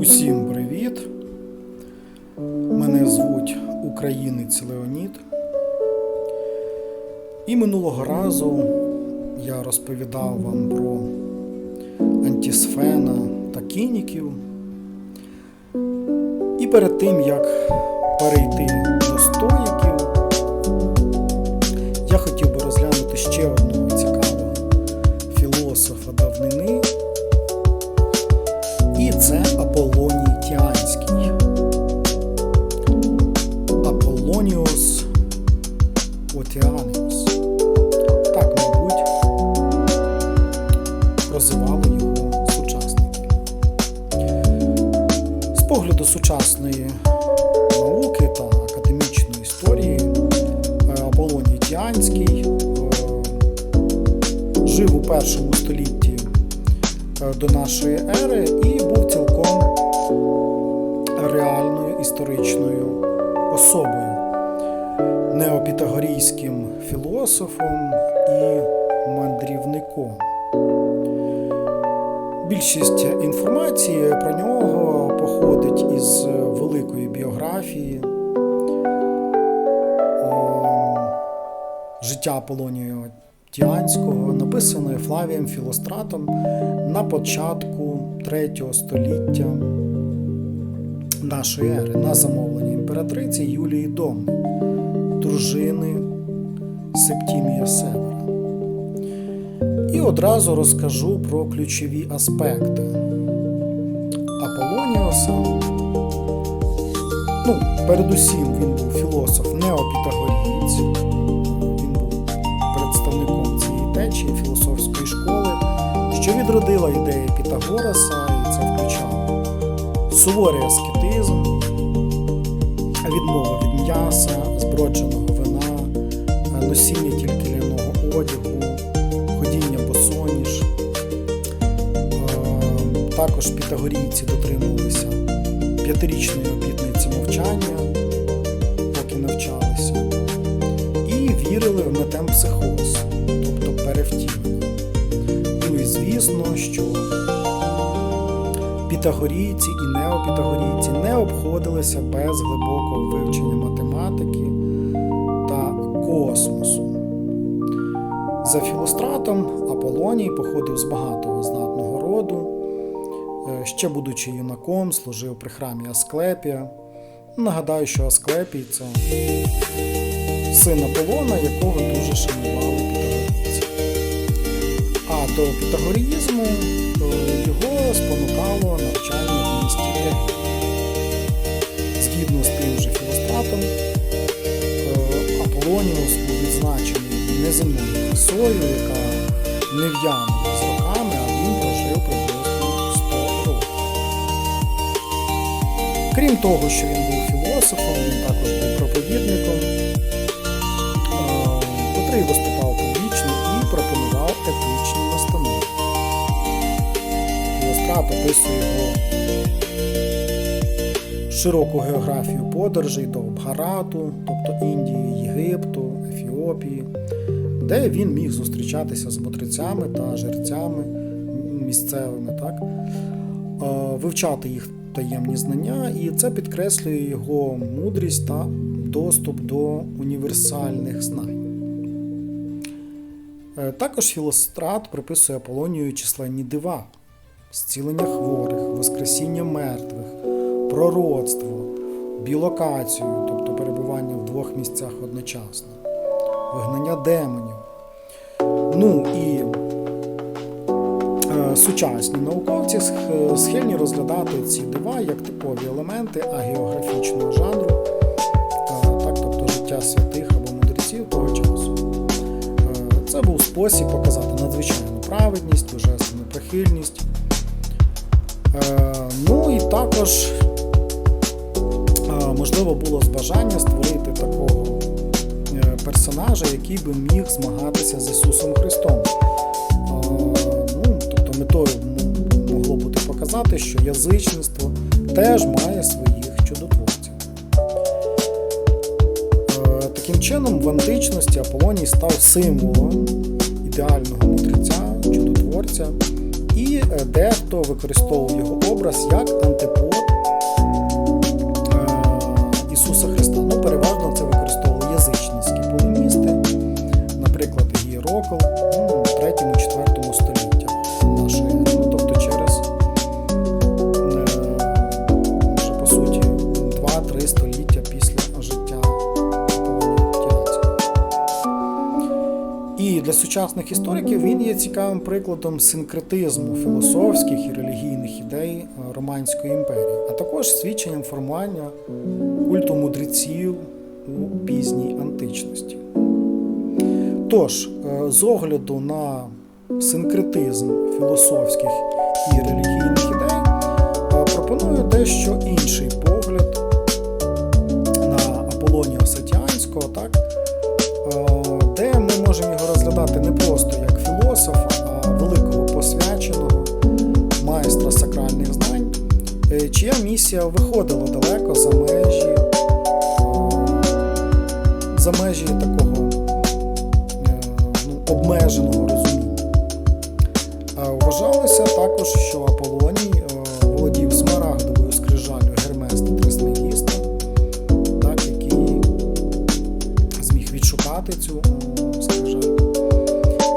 Усім привіт! Мене звуть Українець Леонід. І минулого разу я розповідав вам про антисфена та кініків. І перед тим як перейти до стоїків, я хотів би розглянути ще одного науки та академічної історії е, Аполлоній Тіанський е, жив у першому столітті е, до нашої ери і був цілком реальною історичною особою, неопітагорійським філософом і мандрівником. Більшість інформації про нього походить із великої біографії життя Аполлонія Тіанського, написаної Флавієм Філостратом на початку 3 століття нашої ери на замовлення імператриці Юлії Домни, дружини Септімія Севера. Одразу розкажу про ключові аспекти Аполлоніуса. Ну, передусім він був філософ неопітагорієць. Він був представником цієї течії філософської школи, що відродила ідеї Пітагораса, і це включало суворий аскетизм, відмова від м'яса, збродженого вина, носіння тільки ляного одягу, ходіння Також пітагорійці дотримувалися п'ятирічної обітниці мовчання, поки навчалися, і вірили в метемпсихоз, тобто перевтілення. Ну і звісно, що пітагорійці і неопітагорійці не обходилися без глибокого вивчення математики та космосу. За Філостратом Аполлоній походив з багатого знатного роду. Ще будучи юнаком, служив при храмі Асклепія. Нагадаю, що Асклепій це син Аполлона, якого дуже шанували пітагорійці. А до пітагоріїзму е, його спонукало навчання в місті Егей. Згідно з тим же Філостратом, е, Аполлоніус був відзначений неземною красою, яка не Крім того, що він був філософом, він також був проповідником, е, котрий виступав публічно і пропонував етичні настанови. Філострат описує його широку географію подорожей до Бхарату, тобто Індії, Єгипту, Ефіопії, де він міг зустрічатися з мудрецями та жерцями місцевими, так? е, вивчати їх таємні знання, і це підкреслює його мудрість та доступ до універсальних знань. Е, Також Філострат приписує Аполонію численні дива, зцілення хворих, воскресіння мертвих, пророцтво, білокацію, тобто перебування в двох місцях одночасно, вигнання демонів. Ну і сучасні науковці схильні розглядати ці дива як типові елементи агеографічного жанру, так, тобто життя святих або мудреців того часу. Е, Це був спосіб показати надзвичайну праведність, божественну прихильність. Е, Ну і також е, можливо було з бажання створити такого персонажа, який би міг змагатися з Ісусом Христом. Метою могло бути показати, що язичництво теж має своїх чудотворців. Е, Таким чином, в античності Аполоній став символом ідеального мудреця, чудотворця І е, дехто використовував його образ як антипод 2-3 століття після життя Аполлонія І для сучасних істориків він є цікавим прикладом синкретизму філософських і релігійних ідей е, Романської імперії, а також свідченням формування культу мудреців у пізній античності. Тож, е, з огляду на синкретизм філософських і релігійних ідей, е, пропоную дещо інший погляд Сатіанського, так, е, де ми можемо його розглядати не просто як філософа, а великого посвяченого майстра сакральних знань, е, чия місія виходила далеко за межі, е, за межі такого ну, обмеженого розуміння. Вважалося також, що Аполлоній відшукати цю скрижаль.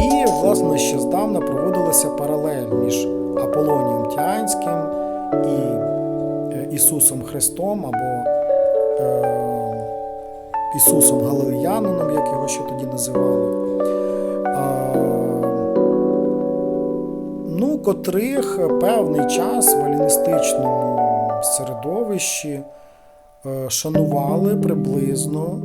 І, власне, ще здавна проводилася паралель між Аполлонієм Тіанським і е, Ісусом Христом або е, Ісусом Галилеянином, як його ще тоді називали. Ну, котрих певний час в еліністичному середовищі е, шанували приблизно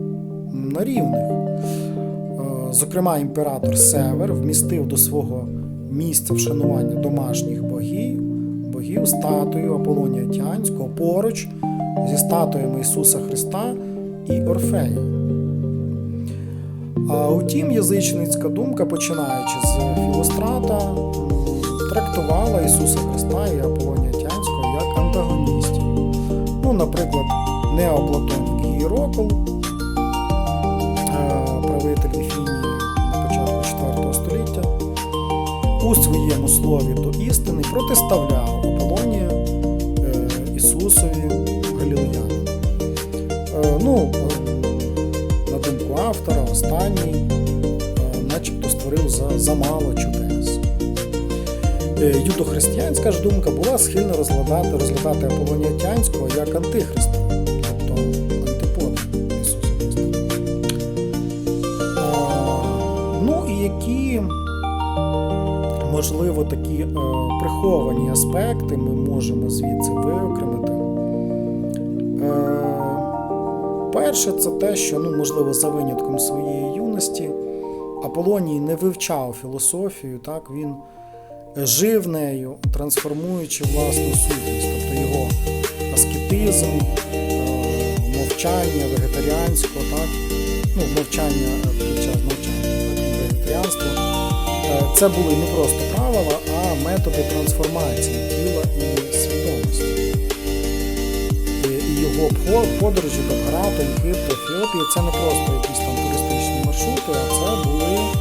на рівних. Е, Зокрема, імператор Север вмістив до свого місця вшанування домашніх богів, богів статую Аполлонія Тіанського поруч зі статуями Ісуса Христа і Орфея. А утім, язичницька думка, починаючи з Філострата, трактувала Ісуса Христа і Аполлонія Тянського як антагоністів. Ну, наприклад, Неоплатон Гієрокл, е, правитель Ефінії на початку 4 століття, у своєму слові до істини протиставляв Аполлонія е, Ісусові Галілеяну. Е, Ну, е, на думку автора, останній, начебто створив за, замало чудес. Е, Юдохристиянська ж думка була схильна розглядати, розглядати Аполлонія Тянського як антихриста, можливо, такі е, приховані аспекти ми можемо звідси виокремити. Е, Перше, це те, що, ну, можливо, за винятком своєї юності Аполлоній не вивчав філософію, так, він жив нею, трансформуючи власну сутність, тобто його аскетизм, е, мовчання вегетаріанського, так, ну, мовчання під час навчання, так, вегетаріанство. Це були не просто правила, а методи трансформації тіла і свідомості. І його подорожі до Грата, Єгипту, Ефіопії це не просто якісь там туристичні маршрути, а це були е,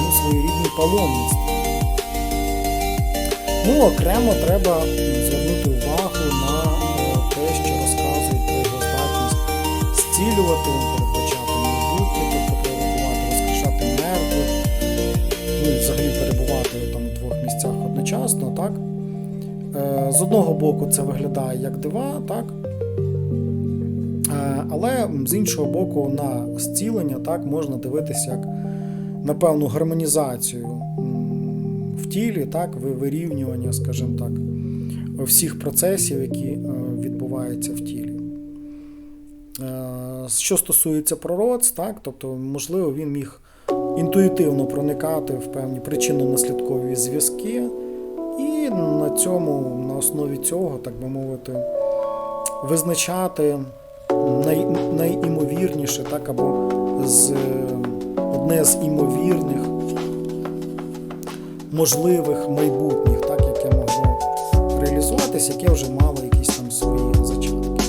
ну, своєрідні паломництва. Ну, окремо треба звернути увагу на е, те, що розказують про його здатність зцілювати, З одного боку, це виглядає як дива, так? Е, Але з іншого боку, на зцілення так можна дивитися як на певну гармонізацію в тілі, так, вирівнювання, скажімо так, всіх процесів, які е, відбуваються в тілі. Е, Що стосується пророцтв, так, тобто, можливо, він міг інтуїтивно проникати в певні причинно-наслідкові зв'язки, на цьому, на основі цього, так би мовити, визначати най, найімовірніше, так, або з, одне з імовірних можливих майбутніх, так, яке могло реалізуватись, яке вже мало якісь там свої зачатки.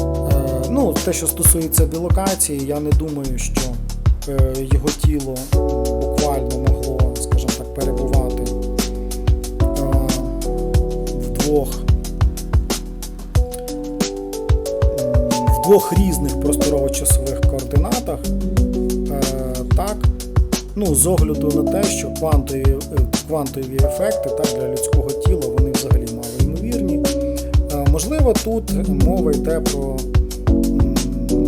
Е, ну, те, що стосується білокації, я не думаю, що е, його тіло буквально двох в двох різних просторово-часових координатах. Е, Так, ну, з огляду на те, що квантові, е, квантові ефекти так, для людського тіла вони взагалі мало ймовірні. Е, Можливо, тут мова йде про,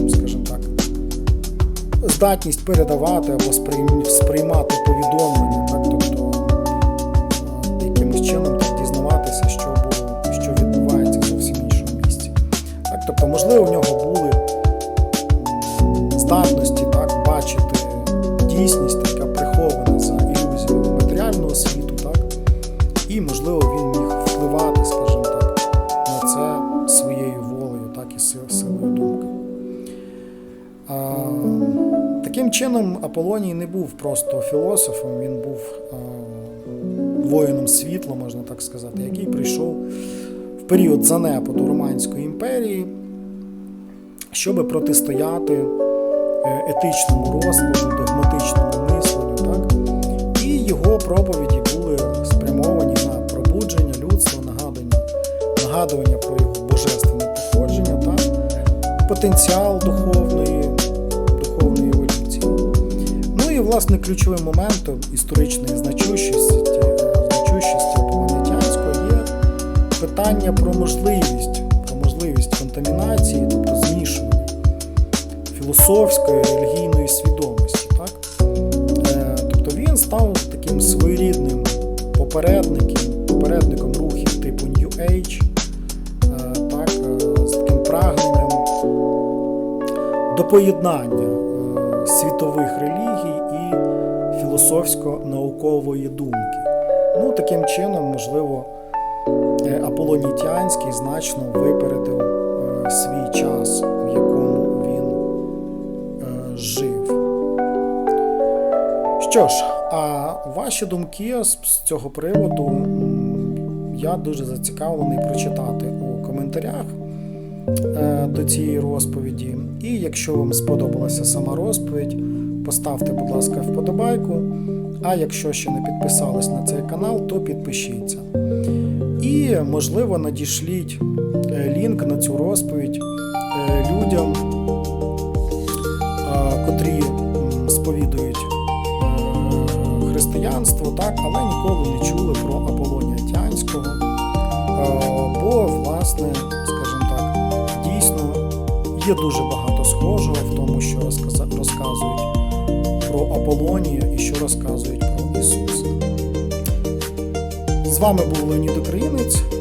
скажімо так, здатність передавати або сприймати повідомлення, м, здатності так, бачити дійсність, яка прихована за ілюзіями матеріального світу, так, і, можливо, він міг впливати, скажімо так, на це своєю волею, так і силою думки. А, таким чином, Аполлоній не був просто філософом, він був а, воїном світла, можна так сказати, який прийшов в період занепаду Романської імперії, щоб протистояти етичному розкладу, догматичному мисленню. Так? І його проповіді були спрямовані на пробудження людства, нагадування, нагадування про його божественне походження та потенціал духовної, духовної еволюції. Ну і власне ключовим моментом історичної значущості, е, значущості планетянської є питання про можливість, про можливість контамінації, філософської релігійної свідомості. Так? Е, Тобто він став таким своєрідним попередником, попередником рухів типу New Age, е, так, е, з таким прагненням до поєднання світових релігій і філософсько-наукової думки. Ну, таким чином, можливо, Аполлоній Тіанський значно випередив свій час, в якому жив. Що ж, а ваші думки з цього приводу я дуже зацікавлений прочитати у коментарях е, до цієї розповіді. І якщо вам сподобалася сама розповідь, поставте, будь ласка, вподобайку. А якщо ще не підписались на цей канал, то підпишіться. І, можливо, надішліть е, лінк на цю розповідь е, людям, сповідують е, християнство, так, але ніколи не чули про Аполлонія Тянського. Е, Бо, власне, скажімо так, дійсно є дуже багато схожого в тому, що розказують про Аполлонія і що розказують про Ісуса. З вами був Леонід Українець.